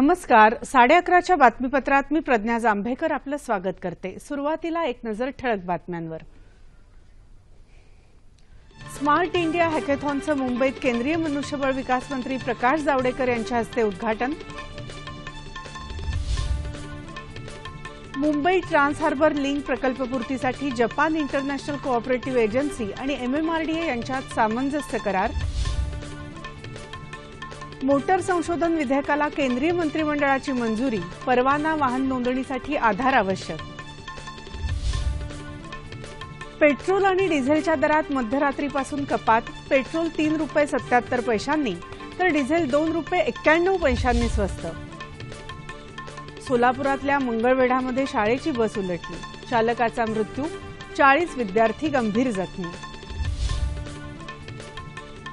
नमस्कार. साडे अकराच्या बातमीपत्रात मी प्रज्ञा जांभेकर आपलं स्वागत करते. सुरुवातीला एक नजर ठळक बातम्यांवर. स्मार्ट इंडिया हॅकेथॉनचं मुंबईत केंद्रीय मनुष्यबळ विकास मंत्री प्रकाश जावडेकर यांच्या हस्ते उद्घाटन. मुंबई ट्रान्स हार्बर लिंक प्रकल्पपूर्तीसाठी जपान इंटरनॅशनल कोऑपरेटिव्ह एजन्सी आणि एमएमआरडीए यांच्यात सामंजस्य करार. मोटर संशोधन विधेयकाला केंद्रीय मंत्रिमंडळाची मंजुरी परवाना वाहन नोंदणीसाठी आधार आवश्यक. पेट्रोल आणि डिझेलच्या दरात मध्यरात्रीपासून कपात पेट्रोल तीन रुपये सत्याहत्तर पैशांनी तर डिझेल दोन रुपये एक्क्याण्णव पैशांनी स्वस्त. सोलापुरातल्या मंगळवेढामध्ये शाळेची बस उलटली. चालकाचा मृत्यू चाळीस विद्यार्थी गंभीर जखमी.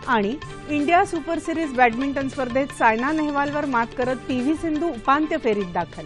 आणि इंडिया सुपर सिरीज बॅडमिंटन स्पर्धेत सायना नेहवालवर मात करत पी व्ही सिंधू उपांत्य फेरीत दाखल.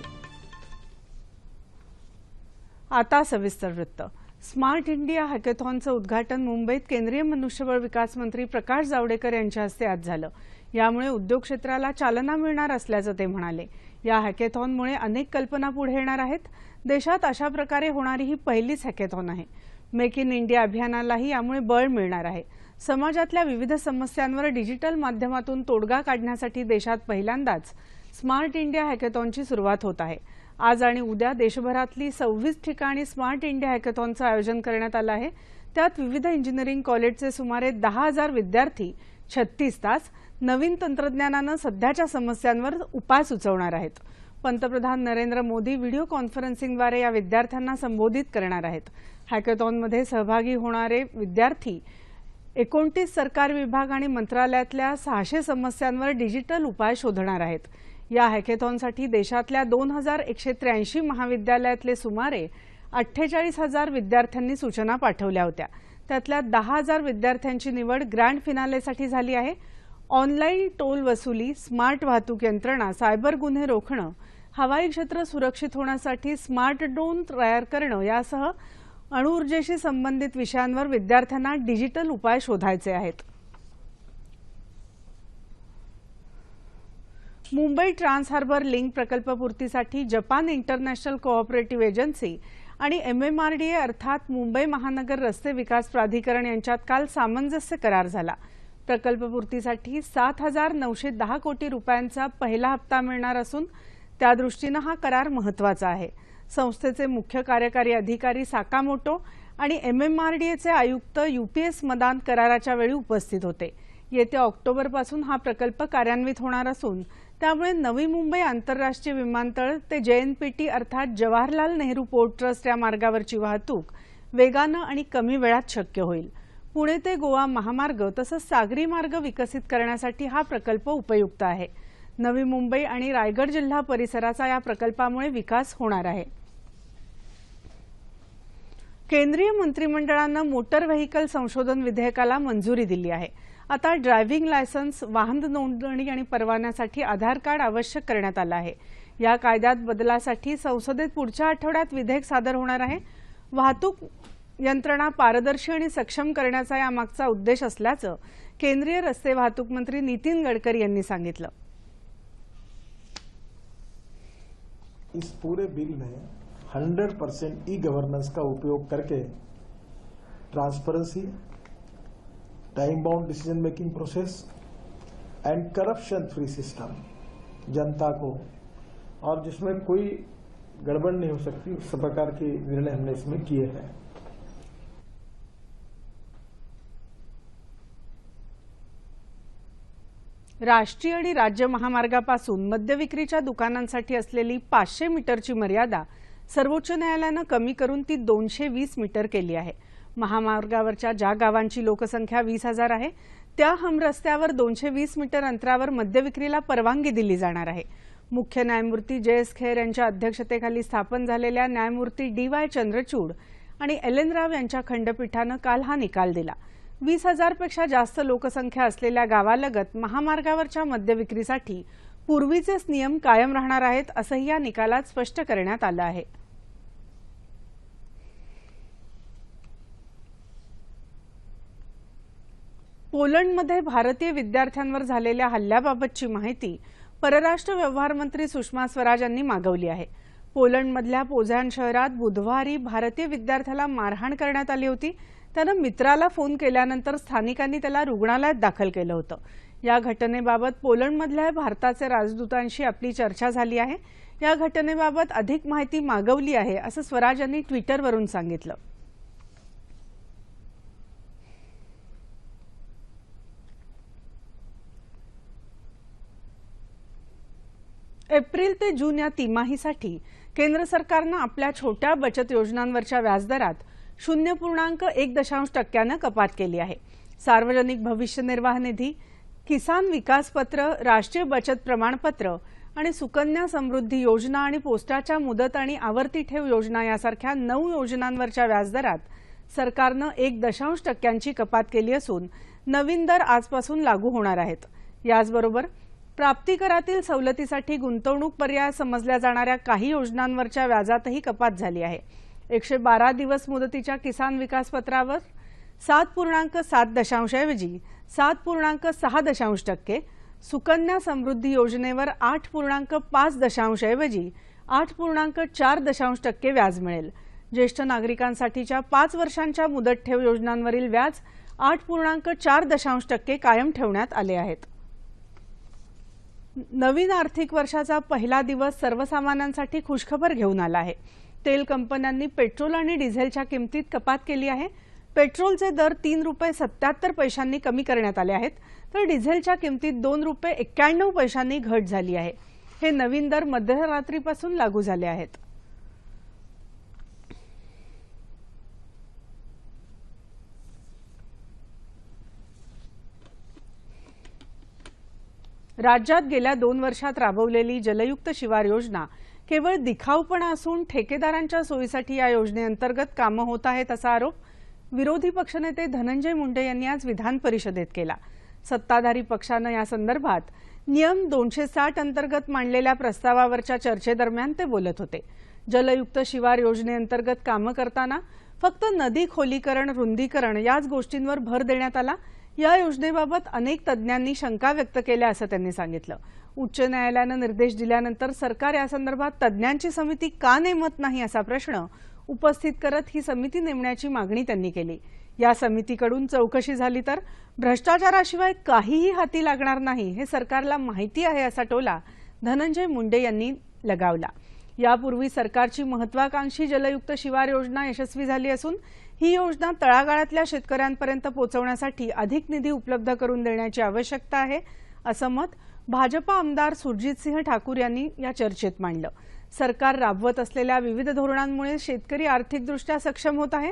आता सविस्तर वृत्त. स्मार्ट इंडिया हॅकेथॉनचं उद्घाटन मुंबईत केंद्रीय मनुष्यबळ विकास मंत्री प्रकाश जावडेकर यांच्या हस्ते आज झालं. यामुळे उद्योग क्षेत्राला चालना मिळणार असल्याचं ते म्हणाले. या हॅकेथॉनमुळे अनेक कल्पना पुढे येणार आहेत. देशात अशा प्रकारे होणारी ही पहिलीच हॅकेथॉन आहे. मेक इन इंडिया अभियानालाही यामुळे बळ मिळणार आहे. समाजातल्या विविध समस्यांवर डिजिटल माध्यमातून तोडगा काढण्यासाठी देशात पहिल्यांदाच स्मार्ट इंडिया हॅकेथॉनची सुरुवात होत आहे. आज आणि उद्या देशभरातली सव्वीस ठिकाणी स्मार्ट इंडिया हॅकेथॉनचं आयोजन करण्यात आलं आहे. त्यात विविध इंजिनिअरिंग कॉलेजचे सुमारे दहा हजार विद्यार्थी छत्तीस तास नवीन तंत्रज्ञानानं सध्याच्या समस्यांवर उपाय सुचवणार आहेत. पंतप्रधान नरेंद्र मोदी व्हिडिओ कॉन्फरन्सिंगद्वारे या विद्यार्थ्यांना संबोधित करणार आहेत. हॅकेथॉनमध्ये सहभागी होणारे विद्यार्थी एकोणतीस सरकार विभाग आणि मंत्रालयातल्या सहाशे समस्यांवर डिजिटल उपाय शोधणार आहेत. या हॅकेथॉनसाठी देशातल्या दोन हजार एकशे त्र्याऐंशी महाविद्यालयातले सुमारे अठ्ठेचाळीस हजार विद्यार्थ्यांनी सूचना पाठवल्या होत्या. त्यातल्या दहा हजार विद्यार्थ्यांची निवड ग्रँड फिनालेसाठी झाली आहे. ऑनलाईन टोल वसुली स्मार्ट वाहतूक यंत्रणा सायबर गुन्हे रोखणं हवाई क्षेत्र सुरक्षित होण्यासाठी स्मार्ट ड्रोन तयार करणं यासह अणुऊर्जेशी संबंधित विषयांवर विद्यार्थ्यांना डिजिटल उपाय शोधायचे आहेत. मुंबई ट्रान्स हार्बर लिंक प्रकल्पपूर्तीसाठी जपान इंटरनॅशनल कोऑपरेटिव्ह एजन्सी आणि एमएमआरडीए अर्थात मुंबई महानगर रस्ते विकास प्राधिकरण यांच्यात काल सामंजस्य करार झाला. प्रकल्पपूर्तीसाठी सात हजार नऊशे दहा कोटी रुपयांचा पहिला हप्ता मिळणार असून त्यादृष्टीनं हा करार महत्त्वाचा आहे. संस्थेचे मुख्य कार्यकारी अधिकारी साकामोटो आणि एमएमआरडीएचे आयुक्त यूपीएस मदान कराराच्या वेळी उपस्थित होते. येत्या ऑक्टोबरपासून हा प्रकल्प कार्यान्वित होणार असून त्यामुळे नवी मुंबई आंतरराष्ट्रीय विमानतळ ते जेएनपीटी अर्थात जवाहरलाल नेहरू पोर्ट ट्रस्ट या मार्गावरची वाहतूक वेगानं आणि कमी वेळात शक्य होईल. पुणे ते गोवा महामार्ग तसंच सागरी मार्ग विकसित करण्यासाठी हा प्रकल्प उपयुक्त आहे. नवी मुंबई आणि रायगड जिल्हा परिसराचा या प्रकल्पामुळे विकास होणार आहे. केंद्रीय मंत्रिमंडळानं मोटर व्हेकल संशोधन विधेयकाला मंजुरी दिली आहे. आता ड्रायव्हिंग लायसन्स वाहन नोंदणी आणि परवान्यासाठी आधार कार्ड आवश्यक करण्यात आलं आहे. या कायद्यात बदलासाठी संसदेत पुढच्या आठवड्यात विधेयक सादर होणार आहे. वाहतूक यंत्रणा पारदर्शी आणि सक्षम करण्याचा यामागचा उद्देश असल्याचं केंद्रीय रस्ते वाहतूक मंत्री नितीन गडकरी यांनी सांगितलं. इस पूरे बिल में 100 परसेंट ई गवर्नेंस का उपयोग करके transparency time bound decision making process and corruption free system जनता को। और जिसमें कोई गड़बड़ नहीं हो सकती, उस प्रकार के निर्णय हमने इसमें किए हैं। राष्ट्रीय आणि राज्य महामार्गापासून मद्यविक्रीच्या दुकानांसाठी असलेली पाचशे मीटरची मर्यादा सर्वोच्च न्यायालयानं कमी करून ती दोनशे वीस मीटर केली आहे. महामार्गावरच्या ज्या गावांची लोकसंख्या वीस हजार आहे त्या हम रस्त्यावर दोनशे वीस मीटर अंतरावर मद्यविक्रीला परवानगी दिली जाणार आहे. मुख्य न्यायमूर्ती जे एस खेर यांच्या अध्यक्षतेखाली स्थापन झालेल्या न्यायमूर्ती डी वाय चंद्रचूड आणि एल एन राव यांच्या खंडपीठानं काल हा निकाल दिला. वीस हजारपेक्षा जास्त लोकसंख्या असलेल्या गावालगत महामार्गावरच्या मद्यविक्रीसाठी पूर्वीचेच नियम कायम राहणार आहेत असंही या निकालात स्पष्ट करण्यात आलं आहे. पोलंडमध्ये भारतीय विद्यार्थ्यांवर झालेल्या हल्ल्याबाबतची माहिती परराष्ट्र व्यवहार मंत्री सुषमा स्वराज यांनी मागवली आहे. पोलंडमधल्या पोझॅन शहरात बुधवारी भारतीय विद्यार्थ्याला मारहाण करण्यात आली होती. त्यानं मित्राला फोन केल्यानंतर स्थानिकांनी त्याला रुग्णालयात दाखल केलं होतं. या घटनेबाबत पोलंडमधल्या भारताचे राजदूतांशी आपली चर्चा झाली आहे. या घटनेबाबत अधिक माहिती मागवली आहे असं स्वराज यांनी ट्विटरवरून सांगितलं. एप्रिल ते जून या तिमाहीसाठी केंद्र सरकारनं आपल्या छोट्या बचत योजनांवरच्या व्याजदरात शून्य पूर्णांक एक दशांश टक्क्यानं कपात केली आहे. सार्वजनिक भविष्य निर्वाह निधी किसान विकास पत्र राष्ट्रीय बचत प्रमाणपत्र आणि सुकन्या समृद्धी योजना आणि पोस्टाच्या मुदत आणि आवर्ती ठेव योजना यासारख्या नऊ योजनांवरच्या व्याजदरात सरकारनं एक दशांश टक्क्यांची कपात केली असून नवीन दर आजपासून लागू होणार आहेत. याचबरोबर प्राप्तिकरातील सवलतीसाठी गुंतवणूक पर्याय समजल्या जाणाऱ्या काही योजनांवरच्या व्याजातही कपात झाली आहे. एकशे बारा दिवस मुदतीच्या किसान विकास पत्रावर सात पूर्णांक सात दशांशऐवजी सात पूर्णांक सहा दशांश टक्के सुकन्या समृद्धी योजनेवर आठ पूर्णांक पाच दशांशऐवजी आठ पूर्णांक चार दशांश टक्के व्याज मिळेल. ज्येष्ठ नागरिकांसाठीच्या पाच वर्षांच्या मुदत ठेव योजनांवरील व्याज आठ पूर्णांक चार दशांश टक्के कायम ठेवण्यात आले आहेत. नवीन आर्थिक वर्षाचा पहिला दिवस सर्वसामान्यांसाठी खुशखबर घेऊन आला आहे. तेल कंपन्यांनी पेट्रोल आणि डिझेलच्या किमतीत कपात केली आहे. पेट्रोलचे दर तीन रुपये सत्याहत्तर पैशांनी कमी करण्यात आले आहेत. तर डिझेलच्या किमतीत दोन रुपये एक्क्याण्णव पैशांनी घट झाली आहे. हे नवीन दर मध्यरात्रीपासून लागू झाले आहेत. राज्यात गेल्या दोन वर्षात राबवलेली जलयुक्त शिवार योजना केवळ दिखाऊपणा असून ठेकेदारांच्या सोयीसाठी या योजनेअंतर्गत कामं होत आहेत असा आरोप विरोधी पक्षनेते धनंजय मुंडे यांनी आज विधान परिषदेत केला. सत्ताधारी पक्षानं या संदर्भात नियम दोनशे साठ अंतर्गत मांडलेल्या प्रस्तावावरच्या चर्चेदरम्यान ते बोलत होते. जलयुक्त शिवार योजनेअंतर्गत कामं करताना फक्त नदी खोलीकरण रुंदीकरण याच गोष्टींवर भर देण्यात आला. या योजनेबाबत अनेक तज्ज्ञांनी शंका व्यक्त केल्या असं त्यांनी सांगितलं. उच्च न्यायालयानं निर्देश दिल्यानंतर सरकार यासंदर्भात तज्ज्ञांची समिती का नेमत नाही असा प्रश्न उपस्थित करत ही समिती नेमण्याची मागणी त्यांनी केली. या समितीकडून चौकशी झाली तर भ्रष्टाचाराशिवाय काहीही हाती लागणार नाही हे सरकारला माहिती आहे असा टोला धनंजय मुंडे यांनी लगावला. यापूर्वी सरकारची महत्वाकांक्षी जलयुक्त शिवार योजना यशस्वी झाली असून ही योजना तळागाळातल्या शेतकऱ्यांपर्यंत पोहोचवण्यासाठी अधिक निधी उपलब्ध करून देण्याची आवश्यकता आहे असं मत भाजपा आमदार सुरजितसिंह ठाकूर यांनी या चर्चेत मांडलं. सरकार राबवत असलेल्या विविध धोरणांमुळे शेतकरी आर्थिकदृष्ट्या सक्षम होत आहे.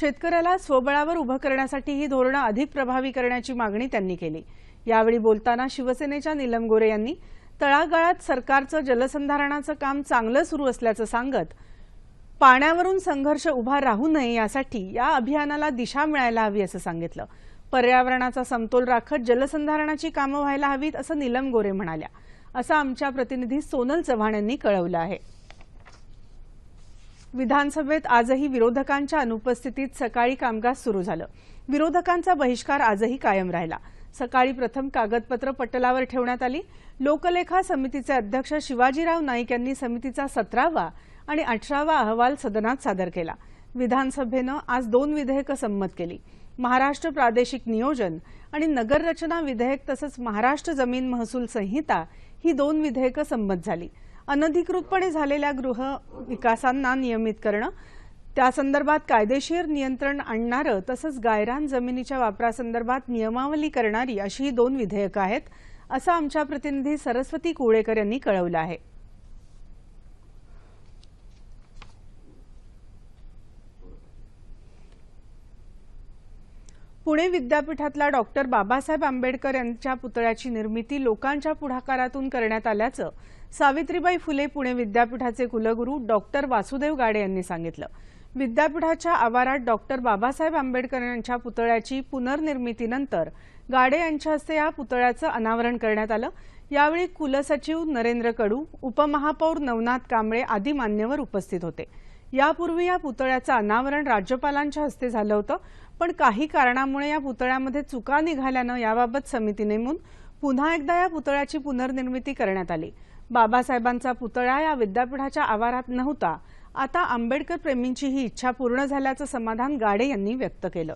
शेतकऱ्याला स्वबळावर उभं करण्यासाठी ही धोरणं अधिक प्रभावी करण्याची मागणी त्यांनी केली. यावेळी बोलताना शिवसेनेच्या नीलम गोरे यांनी तळागाळात सरकारचं जलसंधारणाचं काम चांगलं सुरू असल्याचं सांगत पाण्यावरून संघर्ष उभा राहू नये यासाठी या अभियानाला दिशा मिळायला हवी असं सांगितलं. पर्यावरणाचा समतोल राखत जलसंधारणाची कामं व्हायला हवीत असं नीलम गोरे म्हणाल्या. असं आमच्या प्रतिनिधी सोनल चव्हाण यांनी कळवलं आहे. विधानसभेत आजही विरोधकांच्या अनुपस्थितीत सकाळी कामकाज सुरू झालं. विरोधकांचा बहिष्कार आजही कायम राहिला. सकाळी प्रथम कागदपत्र पटलावर ठेवण्यात आली. लोकलेखा समितीचे अध्यक्ष शिवाजीराव नाईक यांनी समितीचा सतरावा आणि अठरावा अहवाल सदनात सादर केला. विधानसभेनं आज दोन विधेयकं संमत केली. महाराष्ट्र प्रादेशिक नियोजन आणि नगररचना विधेयक तसंच महाराष्ट्र जमीन महसूल संहिता ही दोन विधेयकं संमत झाली. अनधिकृतपणे झालेल्या गृह विकासांना नियमित करणं त्यासंदर्भात कायदेशीर नियंत्रण आणणारं तसंच गायरान जमिनीच्या वापरासंदर्भात नियमावली करणारी अशी ही दोन विधेयकं आहेत असं आमच्या प्रतिनिधी सरस्वती कुळेकर यांनी कळवलं आहे. पुणे विद्यापीठातला डॉक्टर बाबासाहेब आंबेडकर यांच्या पुतळ्याची निर्मिती लोकांच्या पुढाकारातून करण्यात आल्याचं सावित्रीबाई फुले पुणे विद्यापीठाचे कुलगुरू डॉक्टर वासुदेव गाडे यांनी सांगितलं. विद्यापीठाच्या आवारात डॉक्टर बाबासाहेब आंबेडकर यांच्या पुतळ्याची पुनर्निर्मितीनंतर गाडे यांच्या हस्ते या पुतळ्याचं अनावरण करण्यात आलं. यावेळी कुलसचिव नरेंद्र कडू उपमहापौर नवनाथ कांबळे आदी मान्यवर उपस्थित होते. यापूर्वी या पुतळ्याचं अनावरण राज्यपालांच्या हस्ते झालं होतं. पण काही कारणामुळे या पुतळ्यामध्ये चुका निघाल्यानं याबाबत समिती नेमून पुन्हा एकदा या पुतळ्याची पुनर्निर्मिती करण्यात आली. बाबासाहेबांचा पुतळा या विद्यापीठाच्या आवारात नव्हता. आता आंबेडकर प्रेमींची ही इच्छा पूर्ण झाल्याचं समाधान गाडे यांनी व्यक्त केलं.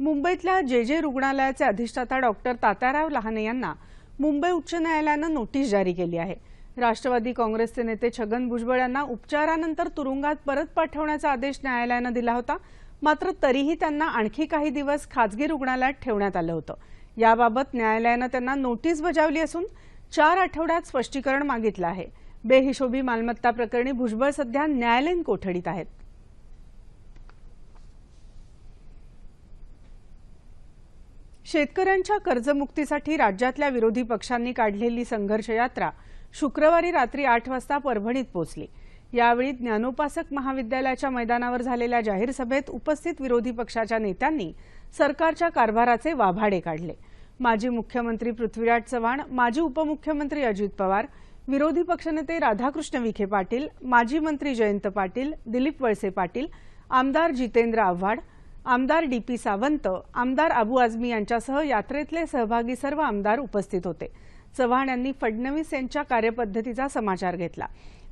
मुंबईतल्या जे जे रुग्णालयाचे अधिष्ठाता डॉक्टर तात्याराव लहाने यांना मुंबई उच्च न्यायालयानं नोटीस जारी केली आहे. राष्ट्रवादी काँग्रेसचे नेते छगन भुजबळ यांना उपचारानंतर तुरुंगात परत पाठवण्याचा आदेश न्यायालयानं दिला होता. मात्र तरीही त्यांना आणखी काही दिवस खासगी रुग्णालयात ठेवण्यात आलं होतं. याबाबत न्यायालयानं त्यांना नोटीस बजावली असून चार आठवड्यात स्पष्टीकरण मागितलं आहे. बेहिशोबी मालमत्ता प्रकरणी भुजबळ सध्या न्यायालयीन कोठडीत आहेत. शेतकऱ्यांच्या कर्जमुक्तीसाठी राज्यातल्या विरोधी पक्षांनी काढलेली संघर्ष यात्रा शुक्रवारी रात्री आठ वाजता परभणीत पोहोचली. यावेळी ज्ञानोपासक महाविद्यालयाच्या मैदानावर झालेल्या जाहीर सभेत उपस्थित विरोधी पक्षाच्या नेत्यांनी सरकारच्या कारभाराचे वाभाडे काढले. माजी मुख्यमंत्री पृथ्वीराज चव्हाण माजी उपमुख्यमंत्री अजित पवार विरोधी पक्षनेते राधाकृष्ण विखे पाटील माजी मंत्री जयंत पाटील दिलीप वळसे पाटील आमदार जितेंद्र आव्हाड आमदार डी पी सावंत आमदार अबू आझमी यांच्यासह यात्रेतले सहभागी सर्व आमदार उपस्थित होते. चव्हाण यांनी फडणवीस यांच्या कार्यपद्धतीचा समाचार घेतला.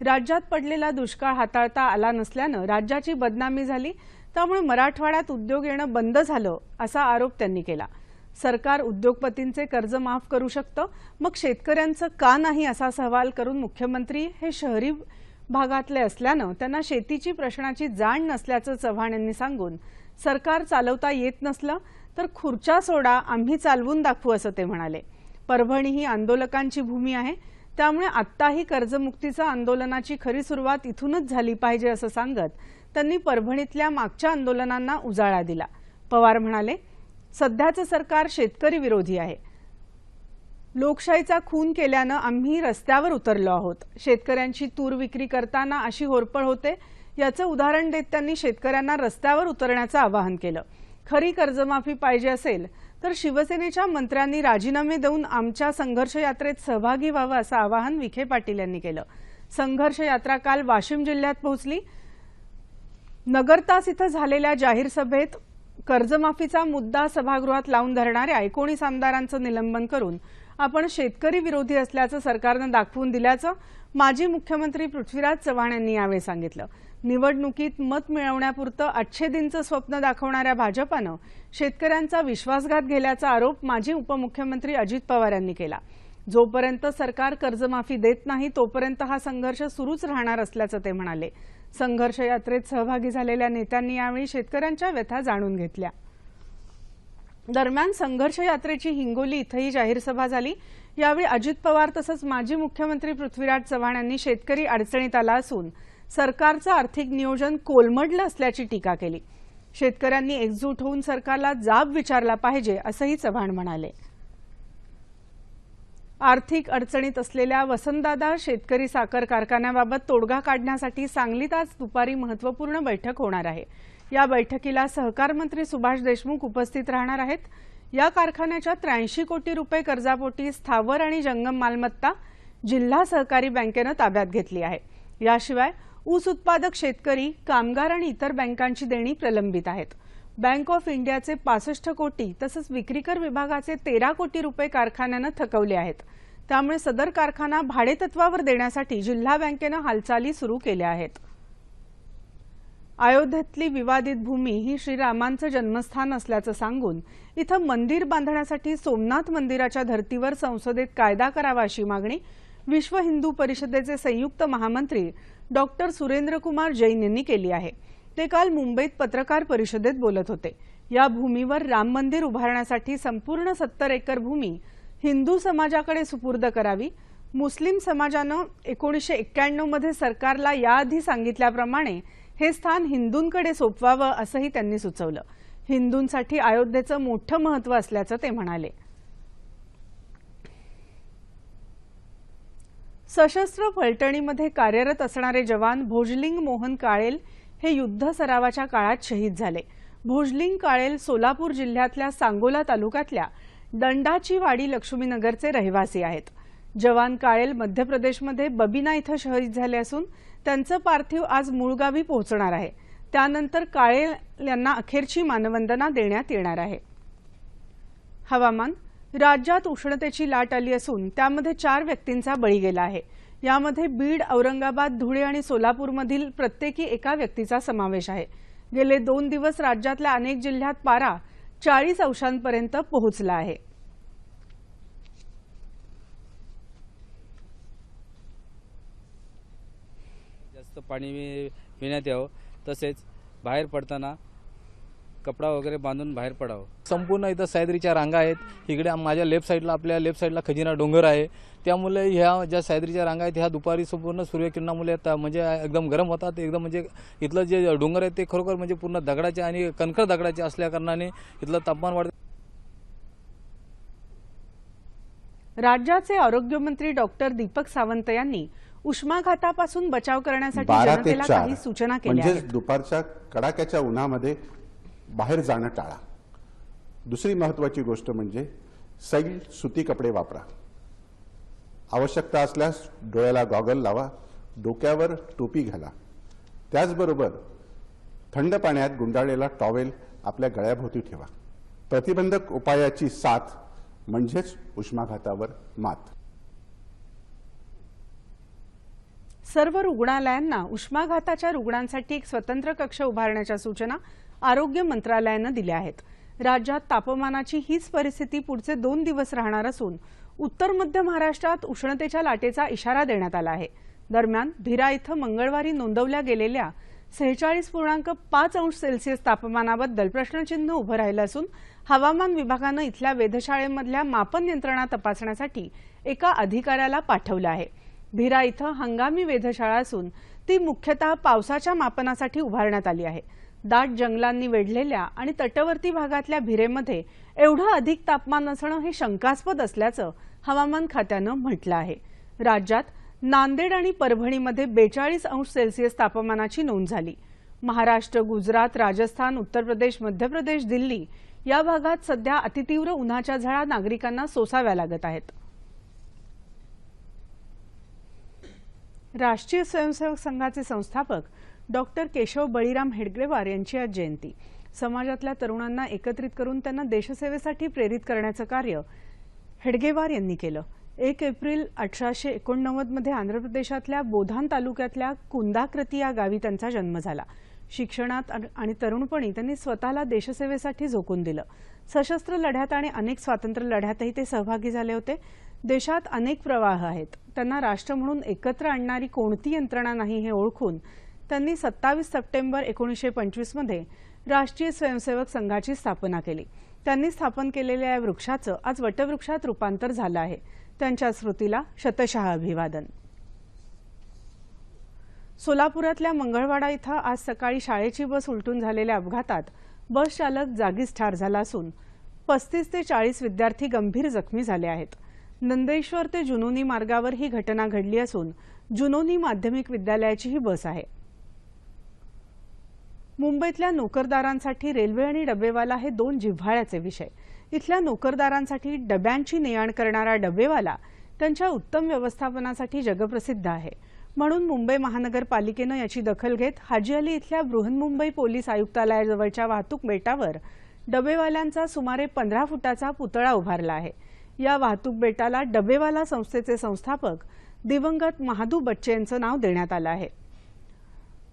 राज्यात पडलेला दुष्काळ हाताळता आला नसल्यानं राज्याची बदनामी झाली त्यामुळे मराठवाड्यात उद्योग येणं बंद झालं असा आरोप त्यांनी केला. सरकार उद्योगपतींचे कर्ज माफ करू शकतं मग शेतकऱ्यांचं का नाही असा सवाल करून मुख्यमंत्री हे शहरी भागातले असल्यानं त्यांना शेतीची प्रश्नाची जाण नसल्याचं चव्हाण यांनी सांगून सरकार चालवता येत नसलं तर खुर्च्या सोडा आम्ही चालवून दाखवू असं ते म्हणाले. परभणी ही आंदोलकांची भूमी आहे. त्यामुळे आत्ताही कर्जमुक्तीचा आंदोलनाची खरी सुरुवात इथूनच झाली पाहिजे असं सांगत त्यांनी परभणीतल्या मागच्या आंदोलनांना उजाळा दिला. पवार म्हणाले सध्याचं सरकार शेतकरी विरोधी आहे. लोकशाहीचा खून केल्यानं आम्ही रस्त्यावर उतरलो आहोत. शेतकऱ्यांची तूर विक्री करताना अशी होरपळ होते याचं उदाहरण देत त्यांनी शेतकऱ्यांना रस्त्यावर उतरण्याचं आवाहन केलं. खरी कर्जमाफी पाहिजे असेल तर शिवसेनेच्या मंत्र्यांनी राजीनामे देऊन आमच्या संघर्ष यात्रेत सहभागी व्हावं असं आवाहन विखे पाटील यांनी केलं. संघर्ष यात्रा काल वाशिम जिल्ह्यात पोहोचली. नगरतास इथं झालेल्या जाहीर सभेत कर्जमाफीचा मुद्दा सभागृहात लावून धरणाऱ्या एकोणीस आमदारांचं निलंबन करून आपण शेतकरी विरोधी असल्याचं सरकारनं दाखवून दिल्याचं माजी मुख्यमंत्री पृथ्वीराज चव्हाण यांनी यावेळी सांगितलं. निवडणुकीत मत मिळवण्यापुरतं अच्छेदींचं स्वप्न दाखवणाऱ्या भाजपानं शेतकऱ्यांचा विश्वासघात गेल्याचा आरोप माजी उपमुख्यमंत्री अजित पवार यांनी केला. जोपर्यंत सरकार कर्जमाफी देत नाही तोपर्यंत हा संघर्ष सुरूच राहणार असल्याचं ते म्हणाले. संघर्ष यात्रेत सहभागी झालेल्या नेत्यांनी यावेळी शेतकऱ्यांच्या व्यथा जाणून घेतल्या. दरम्यान संघर्ष यात्रेची हिंगोली इथंही जाहीर सभा झाली. यावेळी अजित पवार तसंच माजी मुख्यमंत्री पृथ्वीराज चव्हाण यांनी शेतकरी अडचणीत आला असून सरकारचं आर्थिक नियोजन कोलमडलं असल्याची टीका केली. शेतकऱ्यांनी एकजूट होऊन सरकारला जाब विचारला पाहिजे असंही चव्हाण म्हणाले. आर्थिक अडचणीत असलेल्या वसंतदादा शेतकरी साखर कारखान्याबाबत तोडगा काढण्यासाठी सांगलीत आज दुपारी महत्त्वपूर्ण बैठक होणार आहे. या बैठकीला सहकार मंत्री सुभाष देशमुख उपस्थित राहणार आहेत. या कारखान्याच्या त्र्याऐंशी कोटी रुपये कर्जापोटी स्थावर आणि जंगम मालमत्ता जिल्हा सहकारी बँकेनं ताब्यात घेतली आहे. याशिवाय ऊस उत्पादक शेतकरी कामगार आणि इतर बँकांची देणी प्रलंबित आहेत. बँक ऑफ इंडियाचे पासष्ट कोटी तसंच विक्रीकर विभागाचे तेरा कोटी रुपये कारखान्यानं थकवले आहेत. त्यामुळे सदर कारखाना भाडेतत्वावर देण्यासाठी जिल्हा बँकेनं हालचाली सुरू केल्या आहेत. अयोध्येतली विवादित भूमी ही श्रीरामांचं जन्मस्थान असल्याचं सांगून इथं मंदिर बांधण्यासाठी सोमनाथ मंदिराच्या धर्तीवर संसदेत कायदा करावा अशी मागणी विश्व हिंदू परिषदेचे संयुक्त महामंत्री डॉक्टर सुरेंद्रकुमार जैन यांनी केली आहे. ते काल मुंबईत पत्रकार परिषदेत बोलत होते. या भूमीवर राम मंदिर उभारण्यासाठी संपूर्ण सत्तर एकर भूमी हिंदू समाजाकडे सुपूर्द करावी. मुस्लिम समाजानं एकोणीसशे एक्क्याण्णवमध्ये सरकारला याआधी सांगितल्याप्रमाणे हे स्थान हिंदूंकडे सोपवावं असंही त्यांनी सुचवलं. हिंदूंसाठी अयोध्येचं मोठं महत्त्व असल्याचं ते म्हणाले. सशस्त्र फलटणीमध्ये कार्यरत असणारे जवान भोजलिंग मोहन काळेल हे युद्ध सरावाच्या काळात शहीद झाले. भोजलिंग काळेल सोलापूर जिल्ह्यातल्या सांगोला तालुक्यातल्या दंडाची वाडी लक्ष्मीनगरचे रहिवासी आहेत. जवान काळेल मध्य प्रदेशमध्ये बबिना इथं शहीद झाले असून त्यांचं पार्थिव आज मुळगावी पोहोचणार आहे. त्यानंतर काळे यांना अखेरची मानवंदना देण्यात येणार आहे. हवामान राज्यात उष्णतेची लाट आली असून त्यामध्ये चार व्यक्तींचा बळी गेला आहे. यामध्ये बीड औरंगाबाद धुळे आणि सोलापूरमधील प्रत्येकी एका व्यक्तीचा समावेश आहे. गेले दोन दिवस राज्यातल्या अनेक जिल्ह्यात पारा चाळीस अंशांपर्यंत पोहोचला आहे जास्त पाणी पिण्यात यावं. तसेच बाहेर पडताना कपडा वगैरे बांधून बाहेर पडावं. संपूर्ण इथं सह्याद्रीच्या रांगा आहेत. इकडे माझ्या लेफ्ट साईडला आपल्या लेफ्ट साईडला खजिना डोंगर आहे. त्यामुळे ह्या ज्या सह्याद्रीच्या रांगा आहेत ह्या दुपारी संपूर्ण सूर्यकिरणामुळे येतात म्हणजे एकदम गरम होतात. एकदम म्हणजे इथलं जे डोंगर आहे ते खरोखर म्हणजे पूर्ण दगडाचे आणि कणखर दगडाचे असल्या कारणाने इथलं तापमान वाढतं राज्याचे आरोग्यमंत्री डॉक्टर दीपक सावंत यांनी उष्माघातापासून बचाव करण्यासाठी जनतेला काही सूचना केल्या आहेत. दुपारच्या कडाक्याच्या उन्हामध्ये बाहेर जाणं टाळा. दुसरी महत्वाची गोष्ट म्हणजे सैल सुती कपडे वापरा. आवश्यकता असल्यास डोळ्याला गॉगल लावा डोक्यावर टोपी घाला. त्याचबरोबर थंड पाण्यात गुंडाळलेला टॉवेल आपल्या गळ्याभोवती ठेवा. प्रतिबंधक उपायाची साथ म्हणजेच उष्माघातावर मात. सर्व रुग्णालयांना उष्माघाताच्या रुग्णांसाठी एक स्वतंत्र कक्ष उभारण्याच्या सूचना आरोग्य मंत्रालयानं दिल्या आहेत. राज्यात तापमानाची हीच परिस्थिती पुढचे दोन दिवस राहणार असून उत्तर मध्य महाराष्ट्रात उष्णतेच्या लाटेचा इशारा देण्यात आला आहे. दरम्यान भिरा इथं मंगळवारी नोंदवल्या गेलेल्या सेहेचाळीस पूर्णांक पाच अंश सेल्सिअस तापमानाबद्दल प्रश्नचिन्ह उभं राहिलं असून हवामान विभागानं इथल्या वेधशाळेमधल्या मापन यंत्रणा तपासण्यासाठी एका अधिकाऱ्याला पाठवलं आहे. भिरा इथं हंगामी वेधशाळा असून ती मुख्यतः पावसाच्या मापनासाठी उभारण्यात आली आहे. दाट जंगलांनी वेढलेल्या आणि तटवर्ती भागातल्या भिरेमध्ये एवढं अधिक तापमान असणं हे शंकास्पद असल्याचं हवामान खात्यानं म्हटलं आहे. राज्यात नांदेड आणि परभणीमध्ये बेचाळीस अंश सेल्सिअस तापमानाची नोंद झाली. महाराष्ट्र गुजरात राजस्थान उत्तर प्रदेश मध्य प्रदेश दिल्ली या भागात सध्या अतितीव्र उन्हाच्या झळा नागरिकांना सोसाव्या लागत आहेत. राष्ट्रीय स्वयंसेवक संघाचे संस्थापक डॉक्टर केशव बळीराम हेडगेवार यांची आज जयंती. समाजातल्या तरुणांना एकत्रित करून त्यांना देशसेवेसाठी प्रेरित करण्याचं कार्य हेडगेवार यांनी केलं. एक एप्रिल अठराशे एकोणनव्वदमध्ये आंध्र प्रदेशातल्या बोधान तालुक्यातल्या कुंदाकृती या गावी त्यांचा जन्म झाला. शिक्षणात आणि- आणि तरुणपणी त्यांनी स्वतःला देशसेवेसाठी झोकून दिलं. सशस्त्र लढ्यात आणि अनेक स्वातंत्र्य लढ्यातही ते सहभागी झाले होते. देशात अनेक प्रवाह आहेत. त्यांना राष्ट्र म्हणून एकत्र आणणारी कोणती यंत्रणा नाही हे ओळखून त्यांनी सत्तावीस सप्टेंबर एकोणीसशे पंचवीसमध्ये राष्ट्रीय स्वयंसेवक संघाची स्थापना केली. त्यांनी स्थापन केलेल्या या वृक्षाचं आज वटवृक्षात रूपांतर झालं आहे. त्यांच्या स्मृतीला शतशः अभिवादन. सोलापुरातल्या मंगळवाडा इथं आज सकाळी शाळेची बस उलटून झालेल्या अपघातात बस चालक जागीच ठार झाला असून पस्तीस ते चाळीस विद्यार्थी गंभीर जखमी झाले आहेत. नंदेश्वर ते जुनोनी मार्गावर ही घटना घडली असून जुनोनी माध्यमिक विद्यालयाची ही बस आहे. मुंबईतल्या नोकरदारांसाठी रेल्वे आणि डबेवाला हे दोन जिव्हाळ्याचे विषय. इथल्या नोकरदारांसाठी डब्यांची ने-आण करणारा डबेवाला त्यांच्या उत्तम व्यवस्थापनासाठी जगप्रसिद्ध आहे. म्हणून मुंबई महानगरपालिकेनं याची दखल घेत हाजी अली इथल्या बृहन्मुंबई पोलीस आयुक्तालयाजवळच्या वाहतूक बेटावर डबेवाल्यांचा सुमारे पंधरा फुटाचा पुतळा उभारला आहे. या वाहतूक बेटाला डबेवाला संस्थेचे संस्थापक दिवंगत महादू बच्चे यांचं नाव देण्यात आलं आहे.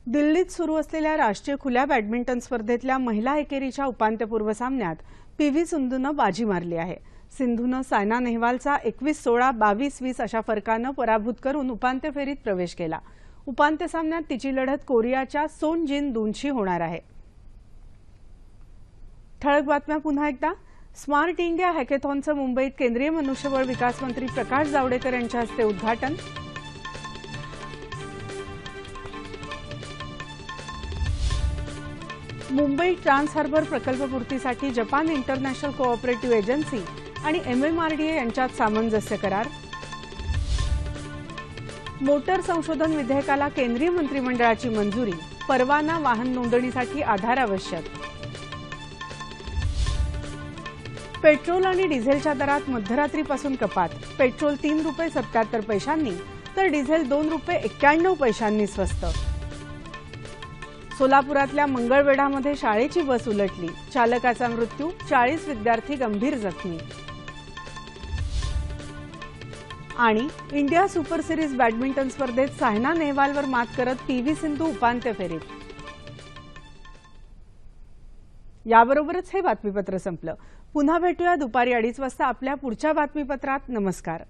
दिल्लीत सुरू असलेल्या राष्ट्रीय खुल्या बॅडमिंटन स्पर्धेतल्या महिला एकेरीच्या उपांत्यपूर्व सामन्यात पी व्ही सिंधूनं बाजी मारली आहे. सिंधूनं सायना नेहवालचा एकवीस सोळा बावीस वीस अशा फरकानं पराभूत करून उपांत्य फेरीत प्रवेश केला. उपांत्य सामन्यात तिची लढत कोरियाच्या सोन जिन दूनशी होणार आहे. ठळक बातम्या पुन्हा एकदा. स्मार्ट इंडिया हॅकेथॉनचं मुंबईत केंद्रीय मनुष्यबळ विकास मंत्री प्रकाश जावडेकर यांच्या हस्ते उद्घाटन. मुंबई ट्रान्स हार्बर प्रकल्पपूर्तीसाठी जपान इंटरनॅशनल कोऑपरेटिव्ह एजन्सी आणि एमएमआरडीए यांच्यात सामंजस्य करार. मोटर संशोधन विधेयकाला केंद्रीय मंत्रिमंडळाची मंजुरी परवाना वाहन नोंदणीसाठी आधार आवश्यक. पेट्रोल आणि डिझेलच्या दरात मध्यरात्रीपासून कपात. पेट्रोल तीन रुपये सत्याहत्तर पैशांनी तर डिझेल दोन रुपये एक्क्याण्णव पैशांनी स्वस्त. सोलापुरातल्या मंगळवेढामध्ये शाळेची बस उलटली. चालकाचा मृत्यू चाळीस विद्यार्थी गंभीर जखमी. आणि इंडिया सुपर सिरीज बॅडमिंटन स्पर्धेत सायना नेहवालवर मात करत पी व्ही सिंधू उपांत्य फेरीत. याबरोबरच हे बातमीपत्र संपलं. पुन्हा भेटूया दुपारी अडीच वाजता आपल्या पुढच्या बातमीपत्रात. नमस्कार.